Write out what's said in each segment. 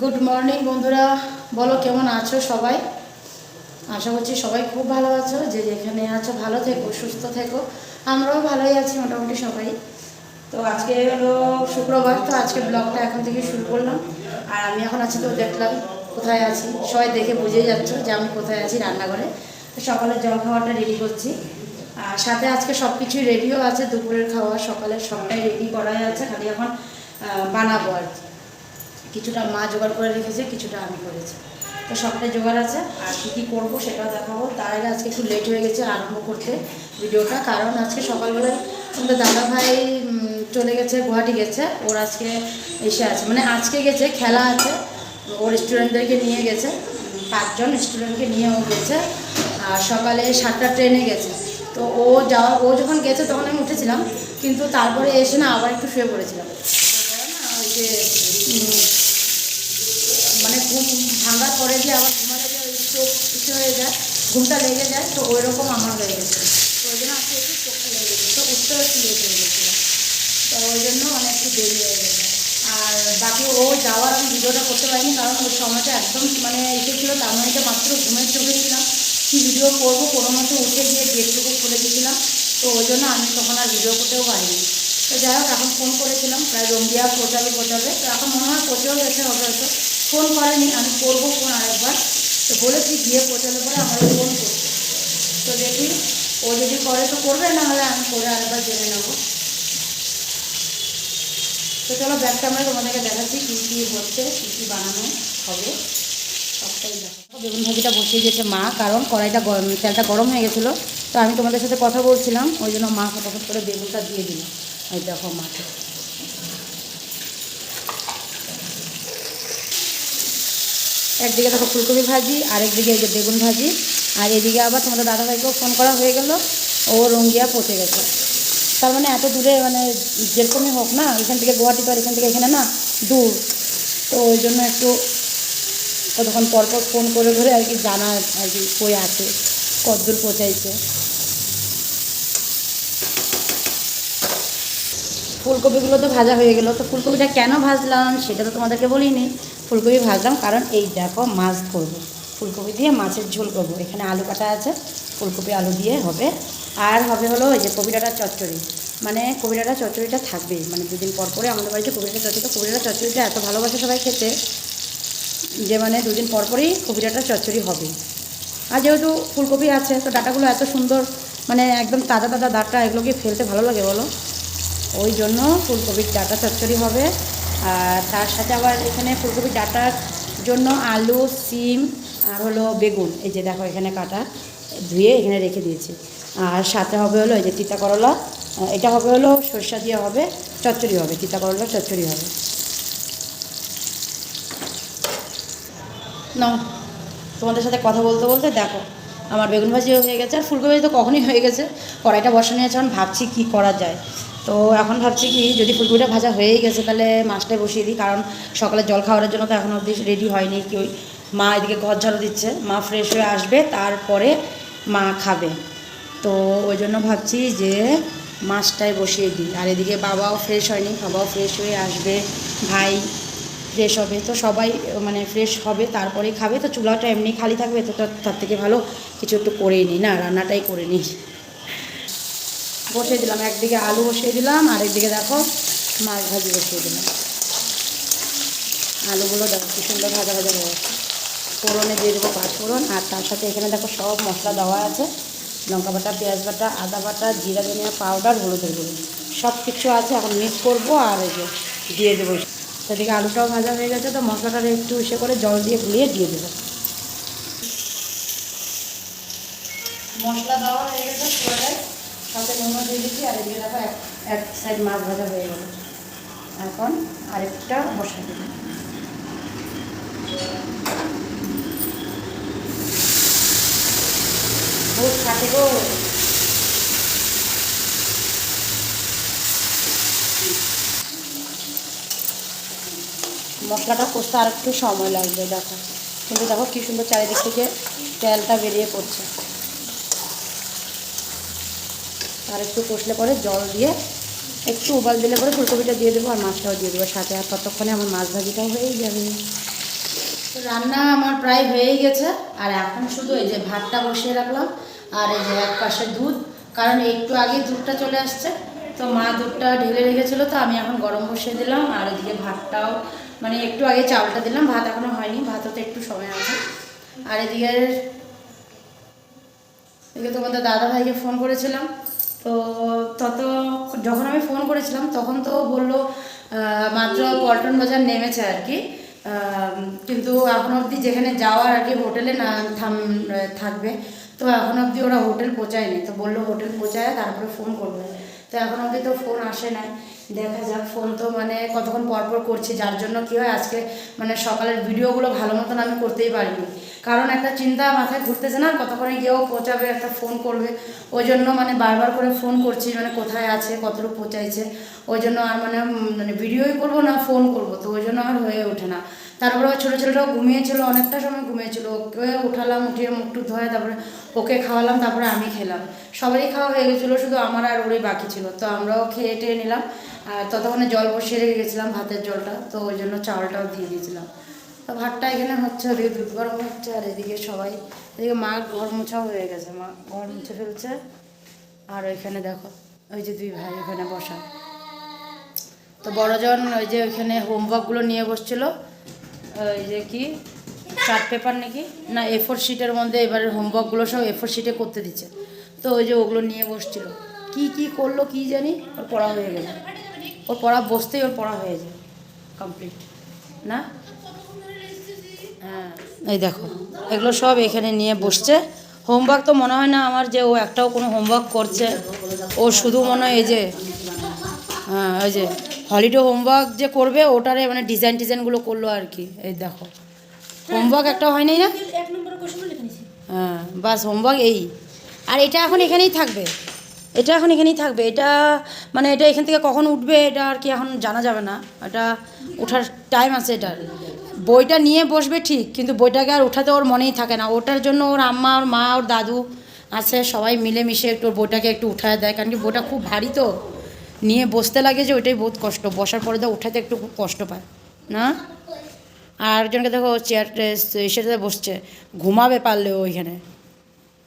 Good morning বন্ধুরা। বলো, কেমন আছো সবাই? আশা করছি সবাই খুব ভালো আছো, যে যেখানে আছো ভালো থেকো, সুস্থ থেকো। আমরাও ভালোই আছি, মোটামুটি সবাই। তো আজকে হলো শুক্রবার, তো আজকে ব্লগটা এখন থেকে শুরু করলাম। আর আমি এখন আছি তো দেখলাম কোথায় আছি। সবাই দেখে বুঝেই যাচ্ছ যে আমি কোথায় আছি রান্নাঘরে। তো সকালের জল খাওয়াটা রেডি করছি। আর সাথে আজকে সব কিছুই রেডিও আছে, দুপুরের খাওয়া, সকালের সবটাই রেডি করাই আছে, খালি এখন বানাবো আর কি। কিছুটা মা জোগাড় করে রেখেছে, কিছুটা আমি করেছি। তো সবটাই জোগাড় আছে। আর কী কী করব সেটাও দেখাবো। তার আগে আজকে একটু লেট হয়ে গেছে, আরম্ভ করতে ভিডিওটা। কারণ আজকে সকালবেলায় আমাদের দাদা ভাই চলে গেছে, গুয়াহাটি গেছে। ওর আজকে এসে আছে। মানে আজকে গেছে, খেলা আছে। ওর স্টুডেন্টদেরকে নিয়ে গেছে। পাঁচজন স্টুডেন্টকে নিয়ে ও গেছে। আর সকালে সাতটা ট্রেনে গেছে। তো ও যাওয়া, ও যখন গেছে তখন আমি উঠেছিলাম। কিন্তু তারপরে এসে না আবার একটু শুয়ে পড়েছিলাম। না ওই যে পরে যে আবার ঘুমাতে যে ওই চোখ ইচ্ছে হয়ে যায়, ঘুমটা লেগে যায়, তো ওই রকম আমার হয়ে গেছে। তো ওই জন্য আজকে একটু চোখটা লেগে গেছে, তো উঠতেও একটু লেট হয়ে গেছিল। তো ওই জন্য অনেক একটু দেরি হয়ে গেছে। আর বাকি ও যাওয়ার আমি ভিডিওটা করতে পারিনি, কারণ ওই সময়টা একদম মানে এসেছিল তার মানে মাত্র ঘুমের চোখে ছিলাম। কী ভিডিও করব, কোনো মতো উঠে গিয়ে গেটটুকু খুলে দিয়েছিলাম। তো ওই জন্য আমি তখন আর ভিডিও করতেও পারিনি। তো যাই হোক, এখন ফোন করেছিলাম, প্রায় রঙ্গিয়া পচাবে পচাবে তো এখন মনে হয় পচেও গেছে হবে হয়তো। ফোন করেনি, আমি করব ফোন আরেকবার। তো বলেছি গিয়ে পচালে পরে আমার ফোন করতে। তো দেখি, ও যদি করে তো করবে না হলে আমি করে আরেকবার জেনে নেব। তো চলো, ব্যাগটা আমরা তোমাদেরকে দেখাচ্ছি, কী কী হচ্ছে, কী কী বানানো হবে। সবটাই বেগুন ভাজিটা বসিয়ে দিয়েছে মা, কারণ কড়াইটা গরম, তেলটা গরম হয়ে গেছিল। তো আমি তোমাদের সাথে কথা বলছিলাম, ওই জন্য মা ফটাফট করে বেগুনটা দিয়ে দিল। ওই দেখো মাকে একদিকে দেখো ফুলকপি ভাজি, আরেকদিকে এই যে বেগুন ভাজি। আর এদিকে আবার তোমাদের দাদাভাইকেও ফোন করা হয়ে গেল, ও রঙ্গিয়া পচে গেছে। তার মানে এত দূরে মানে যেরকমই হোক না, এখান থেকে গুয়াহাটি তো আর এখান থেকে এখানে না, দূর। তো ওই জন্য একটু কতক্ষণ পরপর পর ফোন করে ধরে আর কি জানা আর কি কই আছে, কতদূর পৌঁছাইছে। ফুলকপিগুলো তো ভাজা হয়ে গেলো। তো ফুলকপিটা কেন ভাজলাম সেটা তো তোমাদেরকে বলিনি। ফুলকপি ভাজলাম কারণ এই দেখো মাছ করব ফুলকপি দিয়ে মাছের ঝোল করব। এখানে আলু কাটা আছে। ফুলকপি আলু দিয়ে হবে। আর হবে হলো ওই যে কবিরাটা চচ্চড়ি। মানে কবিরাটা চচ্চড়িটা থাকবেই। মানে দুদিন পর পরে আমাদের বাড়িতে কবিরাটা চচ্চড়ি। কবিরাটা চচ্চড়িটা এত ভালোবাসে সবাই খেতে যে মানে দুদিন পর পরেই কবিরাটা চচ্চড়ি হবে। আর যেহেতু ফুলকপি আছে, তো ডাটাগুলো এত সুন্দর মানে একদম তাজা তাজা ডাটা এগুলোকে ফেলতে ভালো লাগে বলো? ওই জন্য ফুলকপির ডাটা চচ্চড়ি হবে। আর তার সাথে আবার এখানে ফুলকপির ডাটার জন্য আলু, সিম আর হলো বেগুন। এই যে দেখো এখানে কাটা, ধুয়ে এখানে রেখে দিয়েছি। আর সাথে হবে হলো এই যে তিতা করলা, এটা হবে হলো সরষা দিয়ে হবে, চচ্চড়ি হবে, তিতা করলা, চচ্চড়ি হবে। নাও, তোমাদের সাথে কথা বলতে বলতে দেখো, আমার বেগুন ভাজিও হয়ে গেছে, আর ফুলকপি তো কখনই হয়ে গেছে, কড়াইটা বসানো আছে, এখন ভাবছি কী করা যায়। তো এখন ভাবছি কি, যদি ফুলকপিটা ভাজা হয়েই গেছে তাহলে মাছটাই বসিয়ে দিই, কারণ সকালে জল খাওয়ার জন্য তো এখন অবধি রেডি হয়নি, কি ওই মা এদিকে ঘর ঝাড়ু দিচ্ছে, মা ফ্রেশ হয়ে আসবে, তারপরে মা খাবে। তো ওই জন্য ভাবছি যে মাছটাই বসিয়ে দিই, আর এদিকে বাবাও ফ্রেশ হয়নি, বাবাও ফ্রেশ হয়ে আসবে, ভাই ফ্রেশ হবে, তো সবাই মানে ফ্রেশ হবে, তারপরেই খাবে, তো চুলাটা এমনি খালি থাকবে, তো তার থেকে ভালো কিছু একটু করেই নিই, না, রান্নাটাই করে নিই। বসিয়ে দিলাম, একদিকে আলু বসিয়ে দিলাম, আর একদিকে দেখো মাছ ভাজি বসিয়ে দিলাম। আলুগুলো দেখো কি সুন্দর ভাজা ভাজা হয়ে ফোড়নে দিয়ে দেবো পাঁচ ফোড়ন, আর তার সাথে এখানে দেখো সব মশলা দেওয়া আছে। লঙ্কা বাটা, পেঁয়াজ বাটা, আদা বাটা, জিরা, ধনিয়া পাউডার, হলুদের গুঁড়ো। সব কিছু আছে, এখন মিক্স করব, আর এই যে দিয়ে দেবো। সেদিকে আলুটাও ভাজা হয়ে গেছে, তো মশলাটা একটু ইসে করে জল দিয়ে গুলিয়ে দিয়ে দেবো। মশলা দেওয়া হয়ে গেছে সাথে নুনও দিয়ে দিচ্ছি আর এদিকে দেখো এক সাইড মাছ ভাজা হয়ে গেল। এখন আরেকটা বসাই দেবো থাকে গো। মশলাটা কষতে আর একটু সময় লাগবে, দেখো। কিন্তু দেখো কি সুন্দর চারিদিক থেকে তেলটা বেরিয়ে পড়ছে। আর একটু কষলে পরে জল দিয়ে একটু উবাল দিলে পরে ফুলকপিটা দিয়ে দেবো আর মাছটাও দিয়ে দেবো। সাথে আর ততক্ষণে আমার মাছ ভাজিটাও হয়েই যাবে। তো রান্না আমার প্রায় হয়েই গেছে। আর এখন শুধু এই যে ভাতটা বসিয়ে রাখলাম আর এই যে এক পাশে দুধ। কারণ একটু আগে দুধটা চলে আসছে। তো মা দুধটা ঢেলে রেখেছিলো তো আমি এখন গরম বসিয়ে দিলাম। আর এদিকে ভাতটাও মানে একটু আগে চালটা দিলাম। ভাত এখনও হয়নি ভাত হতে একটু সময় আছে। আর এদিকে এদিকে তোমাদের দাদা ভাইকে ফোন করেছিলাম। তো তত যখন আমি ফোন করেছিলাম, তখন তো বলল মাত্র পল্টন বাজার নেমেছে আর কি। কিন্তু এখন অবধি যেখানে যাওয়ার আর কি হোটেলে না থাম, থাকবে। তো এখন অবধি ওরা হোটেল পৌঁছায়নি। তো বলল হোটেল পৌঁছায়, তারপরে ফোন করবে। তো এখন অবধি তো ফোন আসে নাই। দেখা যাক ফোন তো মানে কতক্ষণ পর পর করছি। যার জন্য কী হয়, আজকে মানে সকালের ভিডিওগুলো ভালো মতন আমি করতেই পারিনি। কারণ একটা চিন্তা মাথায় ঘুরতেছে না, কতক্ষণে গিয়েও পৌঁছাবে, একটা ফোন করবে। ওই জন্য মানে বারবার করে ফোন করছি মানে কোথায় আছে, কতটুকু পৌঁছাইছে। ওই জন্য আর মানে মানে ভিডিওই করব না ফোন করব, তো ওই জন্য আর হয়ে ওঠে না। তারপরে ওই ছোটো ছেলেটাও ঘুমিয়েছিল, অনেকটা সময় ঘুমিয়েছিল। ওকে উঠালাম, উঠিয়ে মুখ টুক ধোয়া তারপরে ওকে খাওয়ালাম, তারপরে আমি খেলাম। সবারই খাওয়া হয়ে গেছিল, শুধু আমার আর ওরই বাকি ছিল। তো আমরাও খেয়ে টেয়ে নিলাম। আর ততক্ষণে জল বসিয়ে রেখে গেছিলাম, ভাতের জলটা। তো ওই জন্য চাউলটাও দিয়ে দিয়েছিলাম। তো ভাতটা এখানে হচ্ছে ওদিকে দুধ গরম হচ্ছে আর এদিকে সবাই, এদিকে মা ঘর মোছাও হয়ে গেছে, মা ঘর মুছে ফেলছে। আর ওইখানে দেখো, ওই যে দুই ভাই ওখানে বসা। তো বড়জন ওই যে ওইখানে হোমওয়ার্কগুলো নিয়ে বসছিল, ওই যে কি চার্ট পেপার নাকি? না এ ফোর শিটের মধ্যে এবারে হোমওয়ার্কগুলো সব এ ফোর শিটে করতে দিচ্ছে। তো ওই যে ওগুলো নিয়ে বসছিল। কি কি করল কি জানি, ওর পড়া হয়ে গেল। ওর পড়া বসতেই ওর পড়া হয়ে যায় কমপ্লিট না? এই দেখো, এগুলো সব এখানে নিয়ে বসছে। হোমওয়ার্ক তো মনে হয় না আমার যে ও একটাও কোনো হোমওয়ার্ক করছে। ও শুধু মনে হয় এই যে হ্যাঁ ওই যে হলিডে হোমওয়ার্ক যে করবে, ওটারে মানে ডিজাইন টিজাইনগুলো করল আর কি। এই দেখো হোমওয়ার্ক একটা হয় নাই না? হ্যাঁ বাস হোমওয়ার্ক এই। আর এটা এখন এখানেই থাকবে। এটা এখন এখানেই থাকবে। এটা মানে এটা এখান থেকে কখন উঠবে, এটা আর কি এখন জানা যাবে না। এটা ওঠার টাইম আছে এটার। বইটা নিয়ে বসবে ঠিক, কিন্তু বইটাকে আর ওঠাতে ওর মনেই থাকে না। ওটার জন্য ওর আম্মা, ওর মা, ওর দাদু আছে, সবাই মিলেমিশে একটু বইটাকে একটু উঠায় দেয়, কারণ কি বইটা খুব ভারী তো। নিয়ে বসতে লাগে যে ওইটাই বহুত কষ্ট, বসার পরে তো উঠাতে একটু খুব কষ্ট পায়, না? আর একজনকে দেখো চেয়ার সেটাতে বসছে, ঘুমাবে পারলে ওইখানে।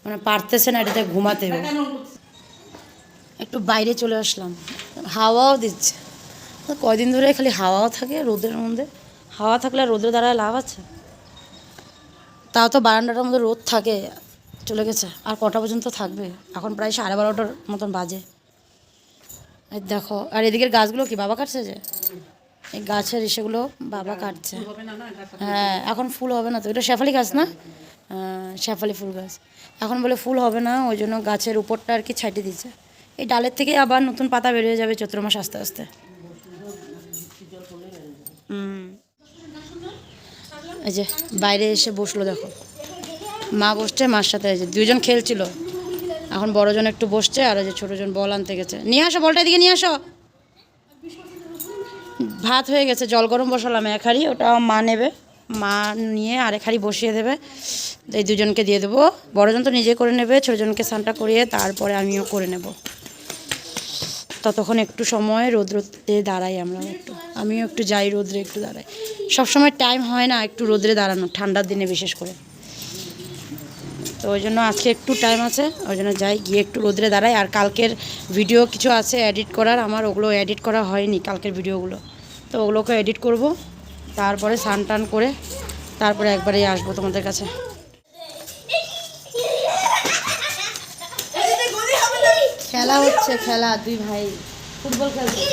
মানে পারতেছে না এটাতে ঘুমাতে। একটু বাইরে চলে আসলাম, হাওয়াও দিচ্ছে। তো কয়দিন ধরে খালি হাওয়াও থাকে রোদের মধ্যে। হাওয়া থাকলে রোদের দ্বারা লাভ আছে? তাও তো বারান্দাটার মধ্যে রোদ থাকে, চলে গেছে। আর কটা পর্যন্ত থাকবে? এখন প্রায় সাড়ে বারোটার মতন বাজে। দেখো, আর এদিকের গাছগুলো কি বাবা কাটছে যে? এই গাছের ইসেগুলো বাবা কাটছে। হ্যাঁ এখন ফুল হবে না তো। এটা শেফালি গাছ না? শেফালি ফুল গাছ। এখন বলে ফুল হবে না, ওই জন্য গাছের উপরটা আর কি ছাইটে দিচ্ছে এই ডালের থেকে আবার নতুন পাতা বেরিয়ে যাবে চৈত্র মাস আস্তে আস্তে। হুম। এই যে বাইরে এসে বসল দেখো। মা বসছে, মার সাথে এই যে দুজন খেলছিল। এখন বড়জন একটু বসছে আর ওই যে ছোটোজন বল আনতে গেছে। নিয়ে আসো, বলটা এদিকে নিয়ে আসো। ভাত হয়ে গেছে, জল গরম বসালাম এক হাঁড়ি ওটা মা নেবে। মা নিয়ে আরেক হাঁড়ি বসিয়ে দেবে। এই দুজনকে দিয়ে দেবো। বড়জন তো নিজে করে নেবে ছোটোজনকে স্নানটা করিয়ে তারপরে আমিও করে নেব। ততক্ষণ একটু সময় রোদ রোদে দাঁড়াই আমরা। একটু আমিও একটু যাই রোদ্রে একটু দাঁড়াই। সব সময় টাইম হয় না একটু রোদ্রে দাঁড়ানো, ঠান্ডার দিনে বিশেষ করে। তো ওই জন্য আজকে একটু টাইম আছে, ওই জন্য যাই, গিয়ে একটু রোদ্রে দাঁড়াই। আর কালকের ভিডিও কিছু আছে এডিট করার, আমার ওগুলো এডিট করা হয়নি কালকের ভিডিওগুলো তো ওগুলোকে এডিট করব, তারপরে স্নান টান করে, তারপরে একবারেই আসব তোমাদের কাছে। খেলা হচ্ছে, খেলা, দুই ভাই ফুটবল খেলছে।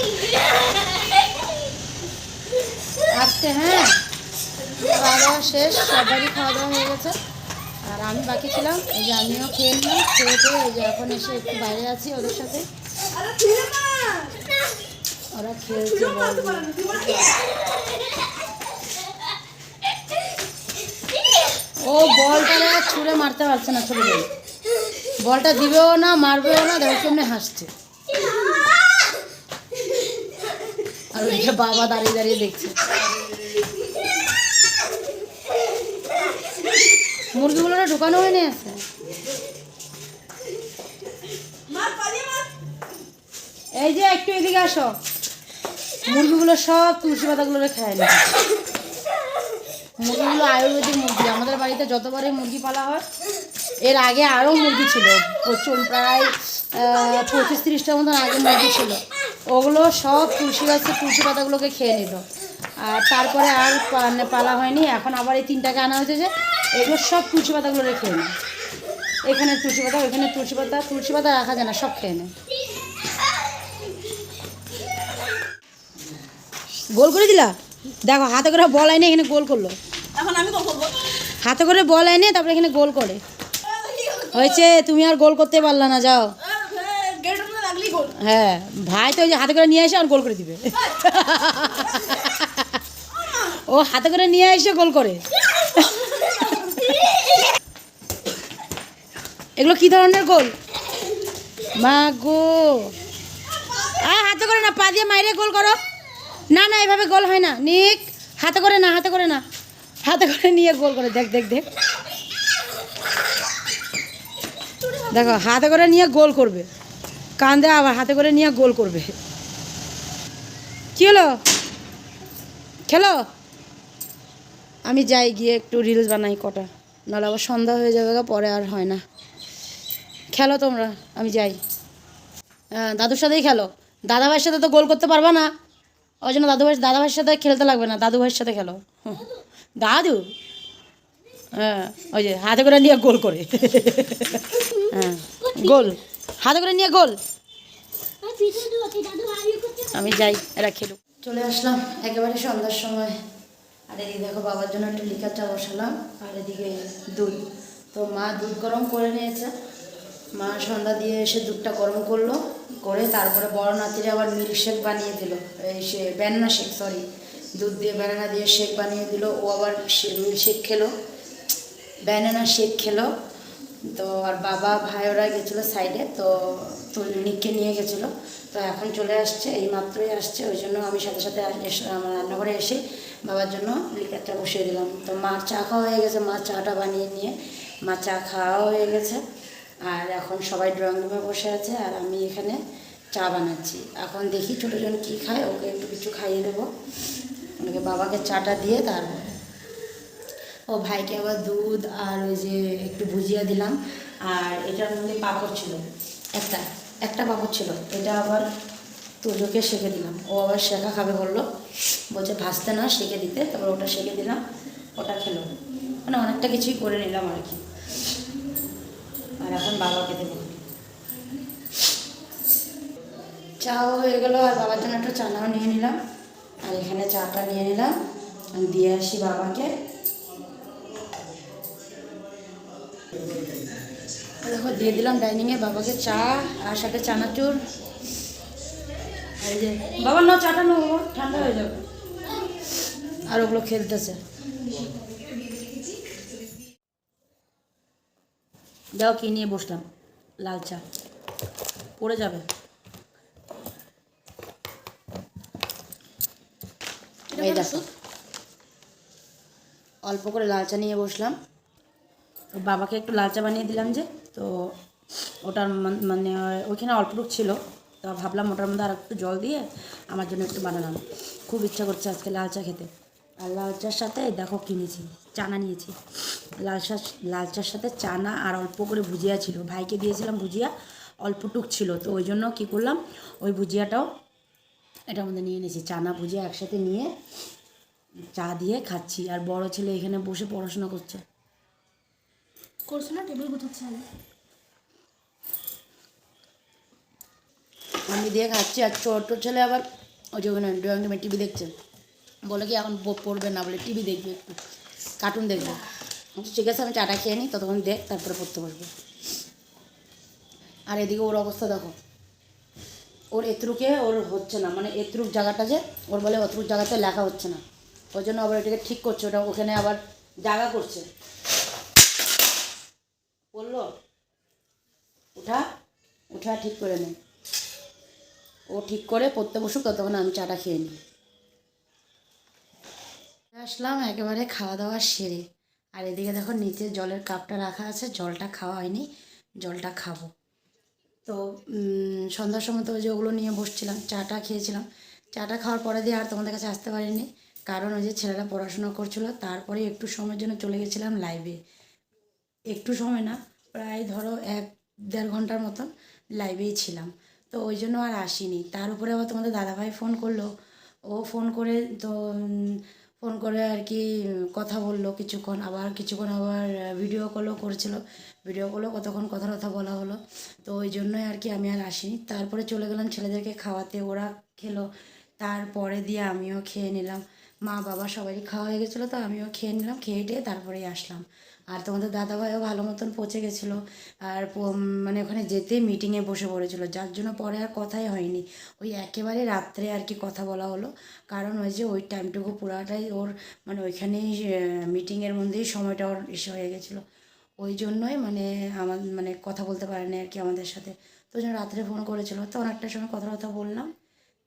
হ্যাঁ খাওয়া দাওয়া শেষ, সবারই খাওয়া দাওয়া হয়ে গেছে। আর আমি বাকি ছিলাম, এই যে আমিও খেয়ে নিলাম, খেয়ে টেয়ে এই যে এখন এসে একটু বাইরে আছি ওদের সাথে। ওরা খেলছে ও বলটা ছুঁড়ে মারতে পারছে না ছোটো বলটা দিবেও না, মারবেও না, দেখো কেমনে হাসছে। আর ওইদিকে বাবা দাঁড়িয়ে দাঁড়িয়ে দেখছে। মুরগিগুলো ঢুকানো হয়নি আছে। এই যে একটু এদিকে আসো। মুরগিগুলো সব তুলসী পাতাগুলো খায় না মুরগিগুলো আয়ুর্বেদিক মুরগি, আমাদের বাড়িতে যতবারই মুরগি পালা হয় এর আগে আরও মুরগি ছিল প্রচুর প্রায় পঁচিশ তিরিশটার মতন আগে মুরগি ছিল। ওগুলো সব তুলসী গাছের তুলসী পাতাগুলোকে খেয়ে নিল। আর তারপরে আর পালা হয়নি এখন আবার এই তিনটাকে আনা হয়েছে যে এগুলো সব তুলসী পাতাগুলো খেয়ে নেয় এখানে তুলসী পাতা ওইখানে তুলসী পাতা তুলসী পাতা রাখা যায় না সব খেয়ে নেয়। গোল করে দিলা? দেখো হাতে করে বল আইনে এখানে গোল করল। এখন আমি হাতে করে বল আইনে তারপরে এখানে গোল করে। হয়েছে, তুমি আর গোল করতে পারলা না, যাও। হ্যাঁ ভাই তো ওই যে হাতে করে নিয়ে এসে আর গোল করে দিবে। ও হাতে করে নিয়ে এসে গোল করে। এগুলো কি ধরনের গোল? মা গো। আ হাতে করে না, পা দিয়ে মাইরে গোল করো। না না, এভাবে গোল হয় না। নিক, হাতে করে না, হাতে করে না। হাতে করে নিয়ে গোল করে, দেখ দেখ দেখ। দেখো, হাতে করে নিয়ে গোল করবে। কান্দে আবার হাতে করে নিয়ে গোল করবে। কি হলো? খেলো? আমি যাই গিয়ে একটু রিলস বানাই কটা। নাহলে আবার সন্ধ্যা হয়ে যাবে পরে আর হয় না। খেলো তোমরা, আমি যাই। দাদুর সাথেই খেলো। দাদা ভাইয়ের সাথে তো গোল করতে পারবা না। ওই জন্য দাদু ভাই দাদা ভাইয়ের সাথে খেলতে লাগবে না দাদু ভাইয়ের সাথে খেলো। দাদু? হ্যাঁ ওই যে হাতে করে নিয়ে গোল করে। হ্যাঁ। গোল। হাতে করে নিয়ে গোল। আমি যাই এরা খেলুক। চলে আসলাম একেবারে সন্ধ্যার সময়। আর এদিকে দেখো বাবার জন্য একটু লিকার চা বসালাম আর এদিকে দুধ। তো মা দুধ গরম করে নিয়েছে। মা সন্ধ্যা দিয়ে এসে দুধটা গরম করল করে তারপরে বড় নাতিরে আবার মিল্ক শেক বানিয়ে দিল। এই সে ব্যানানা শেক সরি দুধ দিয়ে ব্যানানা দিয়ে শেক বানিয়ে দিল। ও আবার মিল্ক শেক খেলো। ব্যানানা শেক খেলো। তো আর বাবা, ভাই ওরা গেছিল সাইডে তো নিককে নিয়ে গেছিল। তো এখন চলে আসছে, এই মাত্রই আসছে, ওই জন্য আমি সাথে সাথে আমার রান্নাঘরে এসে বাবার জন্য লিকারটা বসিয়ে দিলাম। তো মার চা খাওয়া হয়ে গেছে, মা চাটা বানিয়ে নিয়ে, মা চা খাওয়াও হয়ে গেছে। আর এখন সবাই ড্রয়িং রুমে বসে আছে, আর আমি এখানে চা বানাচ্ছি। এখন দেখি ছোটোজন কী খায়, ওকে একটু কিছু খাইয়ে দেবো। ওকে বাবাকে চাটা দিয়ে তারপর ও ভাইকে আবার দুধ আর ওই যে একটু ভুজিয়া দিলাম। আর এটার মধ্যে পাঁপড় ছিল। একটা একটা পাঁপড় ছিল। এটা আবার তুজোকে সেঁকে দিলাম। ও আবার শেখা খাবে বলল। বলছে, ভাজতে না, সেঁকে দিতে। তারপর ওটা সেঁকে দিলাম। ওটা খেলো। মানে অনেকটা কিছুই করে নিলাম আর কি। আর এখন বাবাকে দেবো চাও হয়ে গেলো। আর বাবার জন্য একটু চানাও নিয়ে নিলাম। আর এখানে চাটা নিয়ে নিলাম। দিয়ে আসি বাবাকে। দিয়ে দিলাম ডাইনিংয়ে। বাবাকে চা আর সাথে চানাচুর। আর এই যে বাবা না চাটা নো বাবা ঠান্ডা হয়ে যাবে। আর ওগুলো খেলতেছে। যাও কি নিয়ে বসলাম? লাল চা। পড়ে যাবে। এই দেখো। অল্প করে লাল চা নিয়ে বসলাম। বাবাকে একটু লাল চা বানিয়ে দিলাম যে। তো ওটার মান- ওইখানে অল্পটুক ছিল, তো ভাবলাম ওটার মধ্যে আর একটু জল দিয়ে আমার জন্য একটু বানালাম। খুব ইচ্ছা করছে আজকে লাল চা খেতে। আর লাল চার সাথে দেখো কিনেছি, চানা নিয়েছি। লাল চা, লাল চার সাথে চানা আর অল্প করে ভুজিয়া ছিল। ভাইকে দিয়েছিলাম ভুজিয়া অল্পটুক ছিল। তো ওই জন্য কী করলাম, ওই ভুজিয়াটাও এটার মধ্যে নিয়ে নিয়েছি চানা, ভুজিয়া একসাথে নিয়ে চা দিয়ে খাচ্ছি। আর বড় ছেলে এখানে বসে পড়াশোনা করছে। করছ না টেবিল গুছাচ্ছে আগে। আমি দিয়ে খাচ্ছি, আর ছোট ছেলে আবার ওই যে ড্রয়িং টিভি দেখছে। বলে কি, এখন পড়বে না, বলে টিভি দেখবে একটু কার্টুন দেখবে। আমি ঠিক আছে, আমি চাটা খেয়ে নিই, ততক্ষণ দেখ, তারপরে পড়তে বসবে। আর এদিকে ওর অবস্থা দেখো। ওর এত্রুকে ওর হচ্ছে না মানে এতরুক জায়গাটা যে ওর বলে অত্রুক জায়গাতে লেখা হচ্ছে না। ওই জন্য আবার এটাকে ঠিক করছে, ওটা ওখানে আবার জায়গা করছে। বলল উঠা উঠা ঠিক করে নে। ও ঠিক করে পড়তে বসুক, ততক্ষণ আমি চাটা খেয়ে নিই। আসলাম, একেবারে খাওয়া দাওয়া সেরে। আর এদিকে দেখো, নিচে জলের কাপটা রাখা আছে, জলটা খাওয়া হয়নি, জলটা খাব। তো সন্ধ্যার সময় তো যে ওগুলো নিয়ে বসছিলাম, চাটা খেয়েছিলাম। চাটা খাওয়ার পরে দিয়ে আর তোমাদের কাছে আসতে পারিনি, কারণ ওই যে ছেলেরা পড়াশোনা করছিল, তারপরে একটু সময়ের জন্য চলে গেছিলাম লাইভে। একটু সময় না প্রায় ধরো এক দেড় ঘণ্টার মতন লাইভেই ছিলাম। তো ওই জন্য আর আসিনি। তার উপরে আবার তোমাদের দাদাভাই ফোন করল। ও ফোন করে তো ফোন করে আর কি কথা বলল কিছুক্ষণ। আবার কিছুক্ষণ আবার ভিডিও কলও করেছিল। ভিডিও কলও কতক্ষণ কথা কথা বলা হলো। তো ওই জন্যই আর কি আমি আর আসিনি। তারপরে চলে গেলাম ছেলেদেরকে খাওয়াতে। ওরা খেলো। তারপরে দিয়ে আমিও খেয়ে নিলাম। মা বাবা সবারই খাওয়া হয়ে গেছিল তো আমিও খেয়ে নিলাম। খেয়ে টেয়ে তারপরেই আসলাম। আর তোমাদের দাদাভাইও ভালো মতন পচে গেছিল। আর মানে ওখানে যেতেই মিটিংয়ে বসে পড়েছিল। যার জন্য পরে আর কথাই হয়নি। ওই একেবারে রাত্রে আর কি কথা বলা হলো। কারণ ওই যে ওই টাইমটুকু পুরাটাই ওর মানে ওইখানেই মিটিংয়ের মধ্যেই সময়টা ওর এসে হয়ে গেছিল। ওই জন্যই মানে আমার মানে কথা বলতে পারেনি আর কি আমাদের সাথে। তো জন্য রাত্রে ফোন করেছিল। তো অনেকটার সময় কথা কথা বললাম।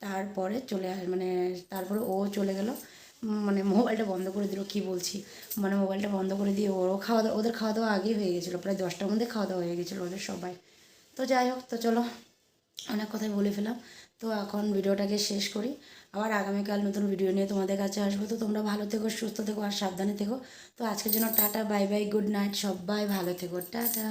তারপরে চলে আস মানে তারপরে ও চলে গেল। মানে মোবাইলটা বন্ধ করে দিল, কি বলছি? মানে মোবাইলটা বন্ধ করে দিয়ে ওরও খাওয়া দাওয়া, ওদের খাওয়া দাওয়া আগেই হয়ে গেছিল, প্রায় দশটার মধ্যে খাওয়া দাওয়া হয়ে গেছিল ওদের সবাই। তো যাই হোক, তো চলো, অনেক কথাই বলে ফেলাম তো এখন ভিডিওটাকে শেষ করি। আবার আগামীকাল নতুন ভিডিও নিয়ে তোমাদের কাছে আসব। তো তোমরা ভালো থেকো, সুস্থ থেকো আর সাবধানে থেকো। তো আজকের জন্য tata, bye bye, good night, সবাই ভালো থেকো, টাটা।